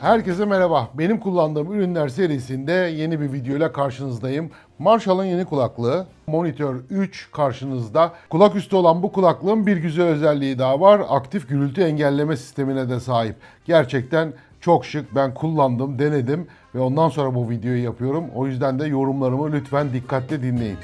Herkese merhaba. Benim kullandığım ürünler serisinde yeni bir videoyla karşınızdayım. Marshall'ın yeni kulaklığı Monitor 3 karşınızda. Kulak üstü olan bu kulaklığın bir güzel özelliği daha var. Aktif gürültü engelleme sistemine de sahip. Gerçekten çok şık. Ben kullandım, denedim ve ondan sonra bu videoyu yapıyorum. O yüzden de yorumlarımı lütfen dikkatle dinleyin.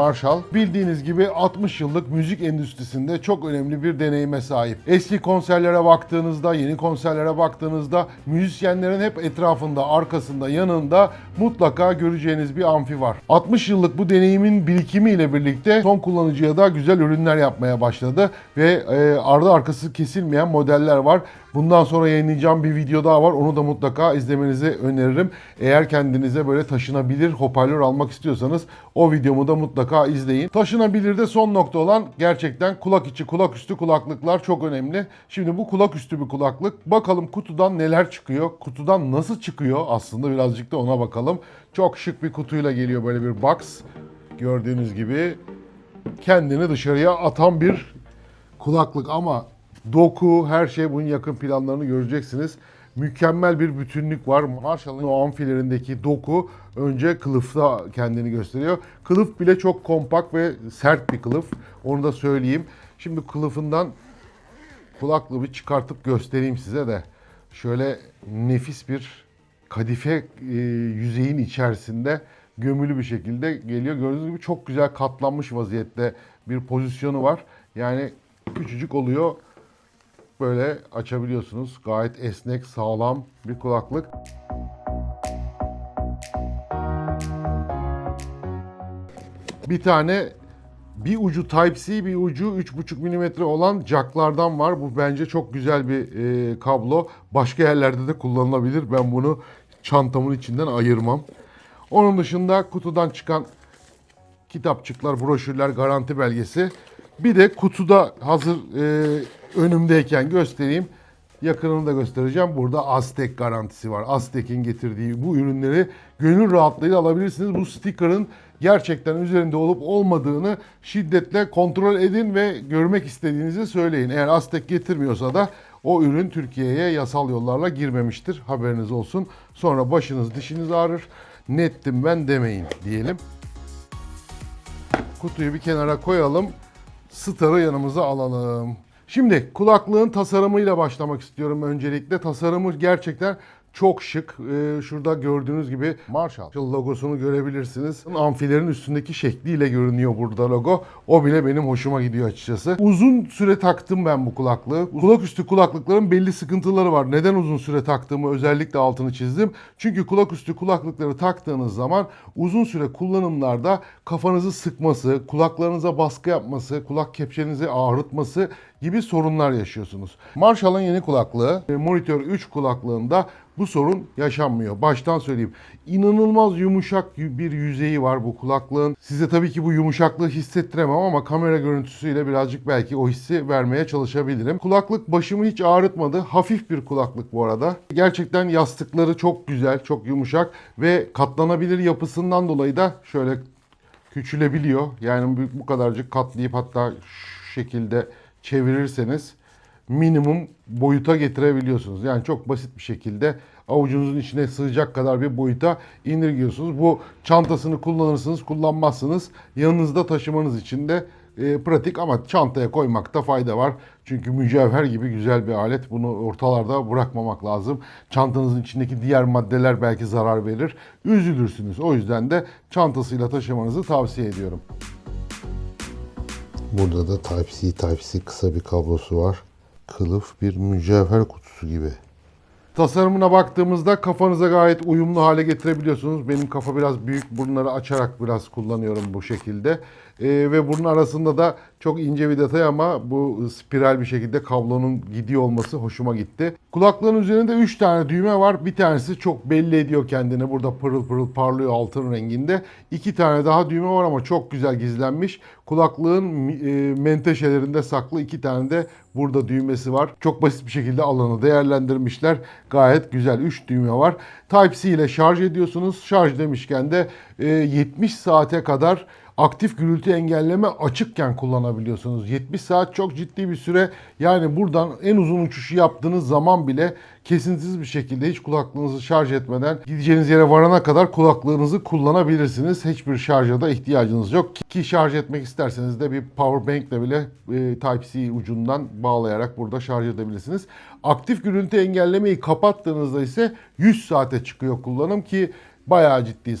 Marshall bildiğiniz gibi 60 yıllık müzik endüstrisinde çok önemli bir deneyime sahip. Eski konserlere baktığınızda, yeni konserlere baktığınızda müzisyenlerin hep etrafında, arkasında, yanında mutlaka göreceğiniz bir amfi var. 60 yıllık bu deneyimin birikimiyle birlikte son kullanıcıya da güzel ürünler yapmaya başladı ve e, ardı arkası kesilmeyen modeller var. Bundan sonra yayınlayacağım bir video daha var. Onu da mutlaka izlemenizi öneririm. Eğer kendinize böyle taşınabilir hoparlör almak istiyorsanız o videomu da mutlaka izleyin. Taşınabilir de son nokta olan gerçekten kulak içi, kulak üstü kulaklıklar çok önemli. Şimdi bu kulak üstü bir kulaklık. Bakalım kutudan neler çıkıyor? Kutudan nasıl çıkıyor? Aslında birazcık da ona bakalım. Çok şık bir kutuyla geliyor böyle bir box. Gördüğünüz gibi kendini dışarıya atan bir kulaklık ama doku, her şey bunun yakın planlarını göreceksiniz. Mükemmel bir bütünlük var. Marshall'ın o amfilerindeki doku önce kılıfta kendini gösteriyor. Kılıf bile çok kompakt ve sert bir kılıf. Onu da söyleyeyim. Şimdi kılıfından kulaklığı bir çıkartıp göstereyim size de. Şöyle nefis bir kadife e, yüzeyin içerisinde gömülü bir şekilde geliyor. Gördüğünüz gibi çok güzel katlanmış vaziyette bir pozisyonu var. Yani küçücük oluyor. Böyle açabiliyorsunuz. Gayet esnek, sağlam bir kulaklık. Bir tane bir ucu Type-C, bir ucu 3,5 mm olan jacklardan var. Bu bence çok güzel bir e, kablo. Başka yerlerde de kullanılabilir. Ben bunu çantamın içinden ayırmam. Onun dışında kutudan çıkan kitapçıklar, broşürler, garanti belgesi. Bir de kutuda hazır e, önümdeyken göstereyim. Yakınını da göstereceğim. Burada Aztek garantisi var. Aztek'in getirdiği bu ürünleri gönül rahatlığıyla alabilirsiniz. Bu sticker'ın gerçekten üzerinde olup olmadığını şiddetle kontrol edin ve görmek istediğinizi söyleyin. Eğer Aztek getirmiyorsa da o ürün Türkiye'ye yasal yollarla girmemiştir. Haberiniz olsun. Sonra başınız dişiniz ağrır. Nettim ben demeyin diyelim. Kutuyu bir kenara koyalım. Star'ı yanımıza alalım. Şimdi kulaklığın tasarımıyla başlamak istiyorum öncelikle. Tasarımı gerçekten çok şık. Ee, şurada gördüğünüz gibi Marshall logosunu görebilirsiniz. Amfilerin üstündeki şekliyle görünüyor burada logo. O bile benim hoşuma gidiyor açıkçası. Uzun süre taktım ben bu kulaklığı. Kulak üstü kulaklıkların belli sıkıntıları var. Neden uzun süre taktığımı özellikle altını çizdim. Çünkü kulak üstü kulaklıkları taktığınız zaman uzun süre kullanımlarda kafanızı sıkması, kulaklarınıza baskı yapması, kulak kepçenizi ağrıtması gibi sorunlar yaşıyorsunuz. Marshall'ın yeni kulaklığı, e, Monitor 3 kulaklığında bu sorun yaşanmıyor. Baştan söyleyeyim. İnanılmaz yumuşak bir yüzeyi var bu kulaklığın. Size tabii ki bu yumuşaklığı hissettiremem ama kamera görüntüsüyle birazcık belki o hissi vermeye çalışabilirim. Kulaklık başımı hiç ağrıtmadı. Hafif bir kulaklık bu arada. Gerçekten yastıkları çok güzel, çok yumuşak ve katlanabilir yapısından dolayı da şöyle küçülebiliyor. Yani bu kadarcık katlayıp hatta şu şekilde çevirirseniz minimum boyuta getirebiliyorsunuz. Yani çok basit bir şekilde avucunuzun içine sığacak kadar bir boyuta indirgiyorsunuz. Bu çantasını kullanırsınız, kullanmazsınız. Yanınızda taşımanız için de e, pratik ama çantaya koymakta fayda var. Çünkü mücevher gibi güzel bir alet. Bunu ortalarda bırakmamak lazım. Çantanızın içindeki diğer maddeler belki zarar verir. Üzülürsünüz. O yüzden de çantasıyla taşımanızı tavsiye ediyorum. Burada da Type-C Type-C kısa bir kablosu var. Kılıf bir mücevher kutusu gibi. Tasarımına baktığımızda kafanıza gayet uyumlu hale getirebiliyorsunuz. Benim kafa biraz büyük. Bunları açarak biraz kullanıyorum bu şekilde. Ee, ve bunun arasında da çok ince bir detay ama bu spiral bir şekilde kablonun gidiyor olması hoşuma gitti. Kulaklığın üzerinde 3 tane düğme var. Bir tanesi çok belli ediyor kendini. Burada pırıl pırıl parlıyor altın renginde. İki tane daha düğme var ama çok güzel gizlenmiş. Kulaklığın e, menteşelerinde saklı iki tane de burada düğmesi var. Çok basit bir şekilde alanı değerlendirmişler. Gayet güzel 3 düğme var. Type-C ile şarj ediyorsunuz. Şarj demişken de e, 70 saate kadar aktif gürültü engelleme açıkken kullanabiliyorsunuz. 70 saat çok ciddi bir süre. Yani buradan en uzun uçuşu yaptığınız zaman bile kesintisiz bir şekilde hiç kulaklığınızı şarj etmeden gideceğiniz yere varana kadar kulaklığınızı kullanabilirsiniz. Hiçbir şarja da ihtiyacınız yok. Ki- şarj etmek isterseniz de bir power bank ile bile e, Type-C ucundan bağlayarak burada şarj edebilirsiniz. Aktif gürültü engellemeyi kapattığınızda ise 100 saate çıkıyor kullanım ki bayağı ciddi e,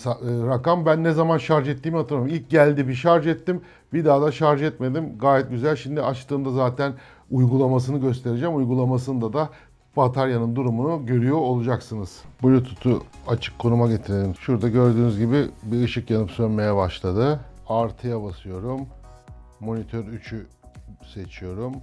rakam. Ben ne zaman şarj ettiğimi hatırlamıyorum. İlk geldi bir şarj ettim. Bir daha da şarj etmedim. Gayet güzel. Şimdi açtığımda zaten uygulamasını göstereceğim. Uygulamasında da bataryanın durumunu görüyor olacaksınız. Bluetooth'u açık konuma getirelim. Şurada gördüğünüz gibi bir ışık yanıp sönmeye başladı. Artıya basıyorum. Monitör 3'ü seçiyorum.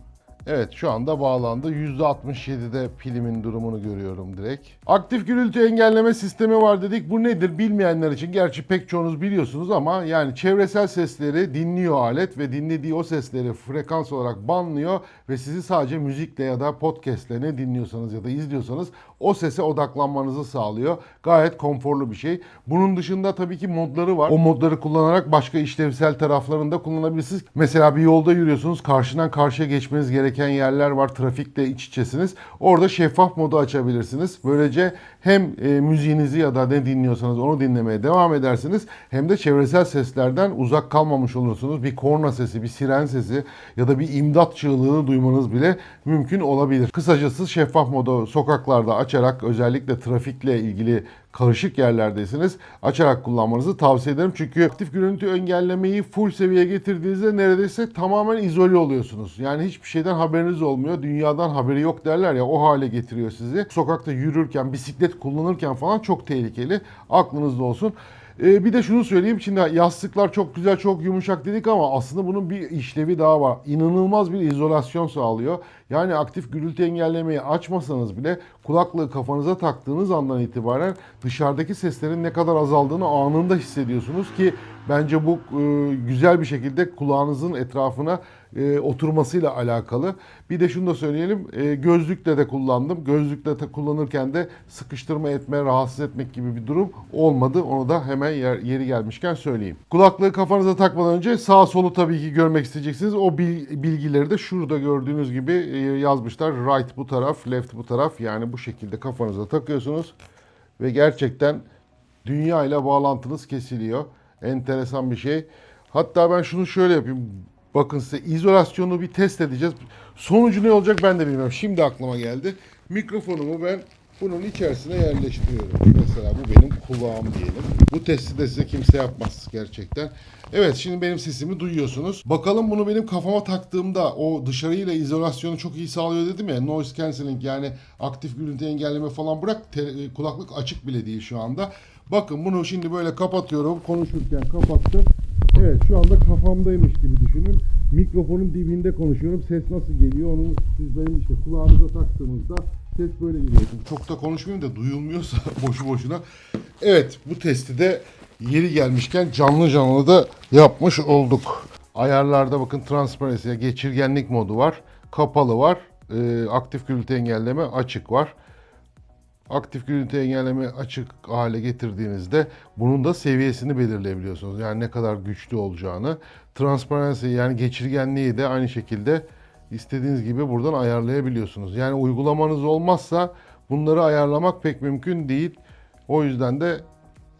Evet şu anda bağlandı. %67'de pilimin durumunu görüyorum direkt. Aktif gürültü engelleme sistemi var dedik. Bu nedir bilmeyenler için gerçi pek çoğunuz biliyorsunuz ama yani çevresel sesleri dinliyor alet ve dinlediği o sesleri frekans olarak banlıyor ve sizi sadece müzikle ya da podcastle ne dinliyorsanız ya da izliyorsanız o sese odaklanmanızı sağlıyor. Gayet konforlu bir şey. Bunun dışında tabii ki modları var. O modları kullanarak başka işlevsel taraflarını da kullanabilirsiniz. Mesela bir yolda yürüyorsunuz. Karşıdan karşıya geçmeniz gereken yerler var. Trafikle iç içesiniz. Orada şeffaf modu açabilirsiniz. Böylece hem e, müziğinizi ya da ne dinliyorsanız onu dinlemeye devam edersiniz. Hem de çevresel seslerden uzak kalmamış olursunuz. Bir korna sesi, bir siren sesi ya da bir imdat çığlığını duymanız bile mümkün olabilir. Kısacası şeffaf modu sokaklarda açarak özellikle trafikle ilgili karışık yerlerdeyseniz açarak kullanmanızı tavsiye ederim. Çünkü aktif gürültü engellemeyi full seviyeye getirdiğinizde neredeyse tamamen izole oluyorsunuz. Yani hiçbir şeyden haberiniz olmuyor. Dünyadan haberi yok derler ya o hale getiriyor sizi. Sokakta yürürken, bisiklet kullanırken falan çok tehlikeli. Aklınızda olsun. Ee, bir de şunu söyleyeyim. Şimdi yastıklar çok güzel, çok yumuşak dedik ama aslında bunun bir işlevi daha var. İnanılmaz bir izolasyon sağlıyor. Yani aktif gürültü engellemeyi açmasanız bile kulaklığı kafanıza taktığınız andan itibaren dışarıdaki seslerin ne kadar azaldığını anında hissediyorsunuz ki bence bu e, güzel bir şekilde kulağınızın etrafına e, oturmasıyla alakalı. Bir de şunu da söyleyelim. e, gözlükle de kullandım. Gözlükle de kullanırken de sıkıştırma etme, rahatsız etmek gibi bir durum olmadı. Onu da hemen yer- yeri gelmişken söyleyeyim. Kulaklığı kafanıza takmadan önce sağ solu tabii ki görmek isteyeceksiniz. O bil- bilgileri de şurada gördüğünüz gibi e, yazmışlar. Right bu taraf, left bu taraf. Yani bu şekilde kafanıza takıyorsunuz. Ve gerçekten dünya ile bağlantınız kesiliyor. Enteresan bir şey. Hatta ben şunu şöyle yapayım. Bakın size izolasyonu bir test edeceğiz. Sonucu ne olacak ben de bilmiyorum. Şimdi aklıma geldi. Mikrofonumu ben bunun içerisine yerleştiriyorum. Mesela bu benim kulağım diyelim. Bu testi de size kimse yapmaz gerçekten. Evet şimdi benim sesimi duyuyorsunuz. Bakalım bunu benim kafama taktığımda o dışarıyla izolasyonu çok iyi sağlıyor dedim ya. Noise cancelling yani aktif gürültü engelleme falan bırak. te- kulaklık açık bile değil şu anda. Bakın bunu şimdi böyle kapatıyorum. Konuşurken kapattım. Evet şu anda kafamdaymış gibi düşünün. Mikrofonun dibinde konuşuyorum. Ses nasıl geliyor onu siz benim işte kulağınıza taktığınızda ses böyle geliyor. Çok da konuşmayayım da duyulmuyorsa boşu boşuna. Evet bu testi de yeri gelmişken canlı canlı da yapmış olduk. Ayarlarda bakın transparency, geçirgenlik modu var. Kapalı var. Ee, aktif gürültü engelleme açık var aktif gürültü engelleme açık hale getirdiğinizde bunun da seviyesini belirleyebiliyorsunuz. Yani ne kadar güçlü olacağını. Transparency yani geçirgenliği de aynı şekilde istediğiniz gibi buradan ayarlayabiliyorsunuz. Yani uygulamanız olmazsa bunları ayarlamak pek mümkün değil. O yüzden de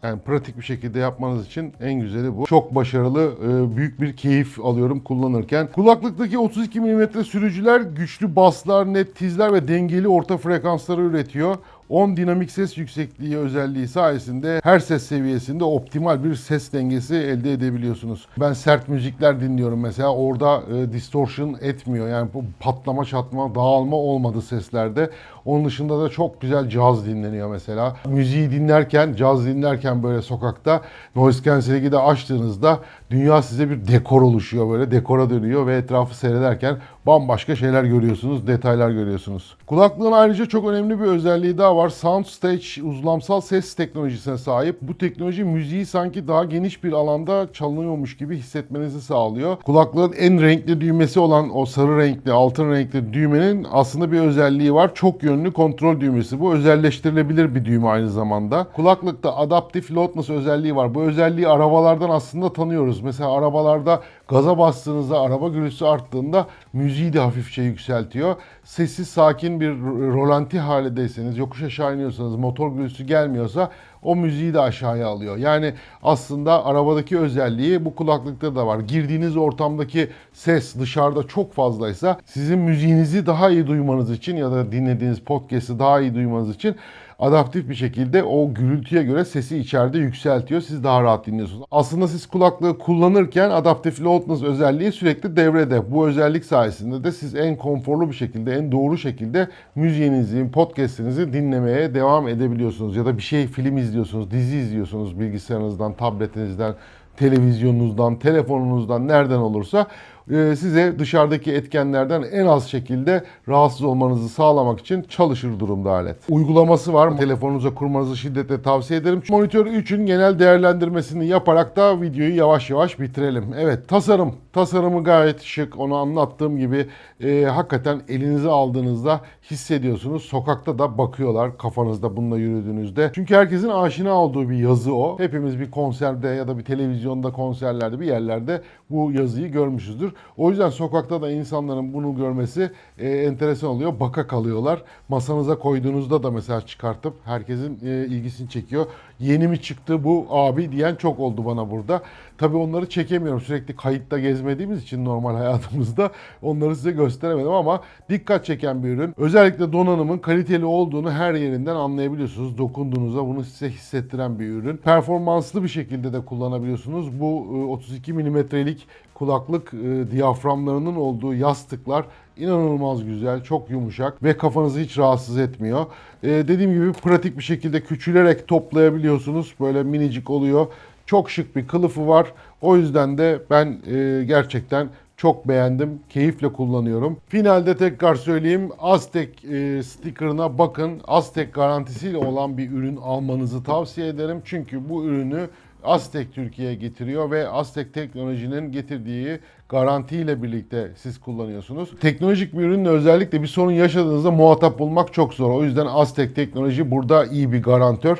yani pratik bir şekilde yapmanız için en güzeli bu. Çok başarılı, e, büyük bir keyif alıyorum kullanırken. Kulaklıktaki 32 mm sürücüler güçlü baslar, net tizler ve dengeli orta frekansları üretiyor. 10 dinamik ses yüksekliği özelliği sayesinde her ses seviyesinde optimal bir ses dengesi elde edebiliyorsunuz. Ben sert müzikler dinliyorum mesela orada e, distortion etmiyor. Yani bu patlama çatma dağılma olmadı seslerde. Onun dışında da çok güzel caz dinleniyor mesela. Müziği dinlerken, caz dinlerken böyle sokakta noise cancelling'i de açtığınızda dünya size bir dekor oluşuyor böyle dekora dönüyor ve etrafı seyrederken bambaşka şeyler görüyorsunuz, detaylar görüyorsunuz. Kulaklığın ayrıca çok önemli bir özelliği daha var. Soundstage uzlamsal ses teknolojisine sahip. Bu teknoloji müziği sanki daha geniş bir alanda çalınıyormuş gibi hissetmenizi sağlıyor. Kulaklığın en renkli düğmesi olan o sarı renkli, altın renkli düğmenin aslında bir özelliği var. Çok yönlü kontrol düğmesi. Bu özelleştirilebilir bir düğme aynı zamanda. Kulaklıkta Adaptive Loudness özelliği var. Bu özelliği arabalardan aslında tanıyoruz. Mesela arabalarda gaza bastığınızda, araba gürültüsü arttığında müziği de hafifçe yükseltiyor. Sessiz, sakin bir ro- rolanti halindeyseniz, yokuş aşağı iniyorsanız, motor gürültüsü gelmiyorsa o müziği de aşağıya alıyor. Yani aslında arabadaki özelliği bu kulaklıkta da var. Girdiğiniz ortamdaki ses dışarıda çok fazlaysa sizin müziğinizi daha iyi duymanız için ya da dinlediğiniz podcast'i daha iyi duymanız için adaptif bir şekilde o gürültüye göre sesi içeride yükseltiyor. Siz daha rahat dinliyorsunuz. Aslında siz kulaklığı kullanırken adaptif loudness özelliği sürekli devrede. Bu özellik sayesinde de siz en konforlu bir şekilde, en doğru şekilde müziğinizi, podcast'inizi dinlemeye devam edebiliyorsunuz. Ya da bir şey film izliyorsunuz, dizi izliyorsunuz bilgisayarınızdan, tabletinizden, televizyonunuzdan, telefonunuzdan nereden olursa size dışarıdaki etkenlerden en az şekilde rahatsız olmanızı sağlamak için çalışır durumda alet. Uygulaması var. Telefonunuza kurmanızı şiddetle tavsiye ederim. Monitör 3'ün genel değerlendirmesini yaparak da videoyu yavaş yavaş bitirelim. Evet tasarım. Tasarımı gayet şık. Onu anlattığım gibi e, hakikaten elinize aldığınızda hissediyorsunuz. Sokakta da bakıyorlar kafanızda bununla yürüdüğünüzde. Çünkü herkesin aşina olduğu bir yazı o. Hepimiz bir konserde ya da bir televizyonda konserlerde bir yerlerde bu yazıyı görmüşüzdür. O yüzden sokakta da insanların bunu görmesi e, enteresan oluyor. Baka kalıyorlar. Masanıza koyduğunuzda da mesela çıkartıp herkesin e, ilgisini çekiyor. Yeni mi çıktı bu abi diyen çok oldu bana burada. Tabii onları çekemiyorum. Sürekli kayıtta gezmediğimiz için normal hayatımızda onları size gösteremedim ama dikkat çeken bir ürün. Özellikle donanımın kaliteli olduğunu her yerinden anlayabiliyorsunuz. Dokunduğunuzda bunu size hissettiren bir ürün. Performanslı bir şekilde de kullanabiliyorsunuz. Bu e, 32 milimetrelik kulaklık e, diyaframlarının olduğu yastıklar inanılmaz güzel, çok yumuşak ve kafanızı hiç rahatsız etmiyor. E, dediğim gibi pratik bir şekilde küçülerek toplayabiliyorsunuz. Böyle minicik oluyor. Çok şık bir kılıfı var. O yüzden de ben e, gerçekten çok beğendim. Keyifle kullanıyorum. Finalde tekrar söyleyeyim. Aztek e, sticker'ına bakın. Aztek garantisiyle olan bir ürün almanızı tavsiye ederim. Çünkü bu ürünü Aztek Türkiye'ye getiriyor ve Aztek teknolojinin getirdiği garantiyle birlikte siz kullanıyorsunuz. Teknolojik bir ürünle özellikle bir sorun yaşadığınızda muhatap bulmak çok zor. O yüzden Aztek teknoloji burada iyi bir garantör.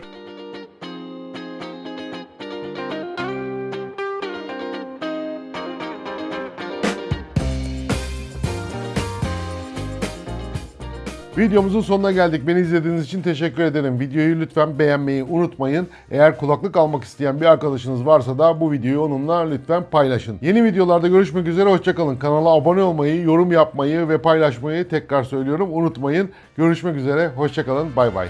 Videomuzun sonuna geldik. Beni izlediğiniz için teşekkür ederim. Videoyu lütfen beğenmeyi unutmayın. Eğer kulaklık almak isteyen bir arkadaşınız varsa da bu videoyu onunla lütfen paylaşın. Yeni videolarda görüşmek üzere. Hoşçakalın. Kanala abone olmayı, yorum yapmayı ve paylaşmayı tekrar söylüyorum. Unutmayın. Görüşmek üzere. Hoşçakalın. Bay bay.